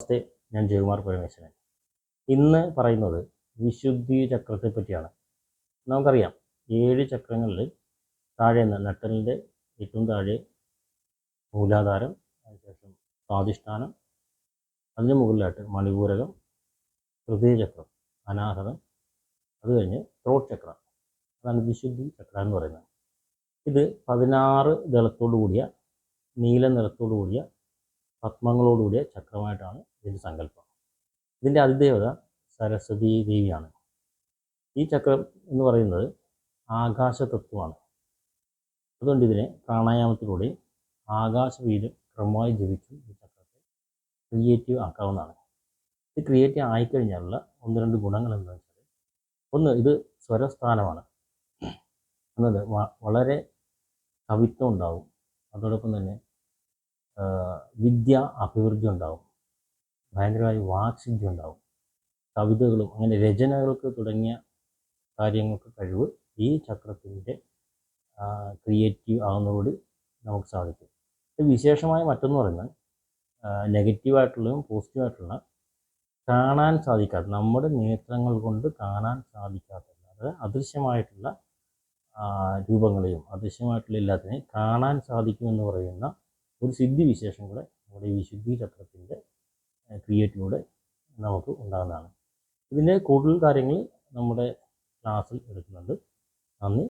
നമസ്തേ ഞാൻ ജയകുമാർ പരമേശ്വരൻ. ഇന്ന് പറയുന്നത് വിശുദ്ധി ചക്രത്തെ പറ്റിയാണ്. നമുക്കറിയാം ഏഴ് ചക്രങ്ങളിൽ താഴെ നിന്ന് നട്ടലിന്റെ ഏറ്റവും താഴെ മൂലാധാരം അതിനുശേഷം സ്വാധിഷ്ഠാനം അതിന് മുകളിലായിട്ട് മണിപൂരകം ഹൃദയചക്രം അനാഹതം അത് കഴിഞ്ഞ് ത്രോട്ട് ചക്രം. അതാണ് വിശുദ്ധി ചക്രം എന്ന് പറയുന്നത്. ഇത് പതിനാറ് ദളത്തോടു കൂടിയ നീല നിറത്തോടു കൂടിയ പത്മങ്ങളോടുകൂടിയ ചക്രമായിട്ടാണ് ഇതിന്റെ സങ്കല്പം. ഇതിന്റെ അതിദേവത സരസ്വതി ദേവിയാണ്. ഈ ചക്രം എന്ന് പറയുന്നത് ആകാശ തത്വമാണ് അതുകൊണ്ട് ഇതിനെ പ്രാണായാമത്തിലൂടെ ആകാശവീര്യം ക്രമമായി ജപിച്ചും ഈ ചക്രത്തെ ക്രിയേറ്റീവ് ആക്കാവുന്നതാണ്. ഇത് ക്രിയേറ്റീവ് ആയിക്കഴിഞ്ഞാലുള്ള ഒന്ന് രണ്ട് ഗുണങ്ങൾ എന്താണെന്ന് വെച്ചാൽ ഒന്ന് ഇത് സ്വരസ്ഥാനമാണ്. എന്നത് വളരെ കവിത്വം ഉണ്ടാവും. അതോടൊപ്പം തന്നെ വിദ്യ അഭിവൃദ്ധി ഉണ്ടാവും. ഭയങ്കരമായി വാക്സിദ്ധി ഉണ്ടാവും കവിതകളും അങ്ങനെ രചനകൾക്ക് തുടങ്ങിയ കാര്യങ്ങൾക്ക് കഴിവ് ഈ ചക്രത്തിന്റെ ക്രിയേറ്റീവ് ആകുന്നതോട് നമുക്ക് സാധിക്കും. വിശേഷമായ മറ്റൊന്ന് പറയുന്നത് നെഗറ്റീവായിട്ടുള്ളതും പോസിറ്റീവായിട്ടുള്ള കാണാൻ സാധിക്കാത്ത നമ്മുടെ നേത്രങ്ങൾ കൊണ്ട് കാണാൻ സാധിക്കാത്ത അതായത് അദൃശ്യമായിട്ടുള്ള രൂപങ്ങളെയും അദൃശ്യമായിട്ടുള്ള എല്ലാത്തിനെയും കാണാൻ സാധിക്കുമെന്ന് പറയുന്ന ഒരു സിദ്ധി വിശേഷം കൂടെ നമ്മുടെ ഈ വിശുദ്ധി ചക്രത്തിന്റെ ക്രിയേറ്റിലൂടെ നമുക്ക് ഉണ്ടാകുന്നതാണ്. ഇതിന്റെ കൂടുതൽ കാര്യങ്ങൾ നമ്മുടെ ക്ലാസ്സിൽ എടുക്കുന്നുണ്ട്. നന്ദി.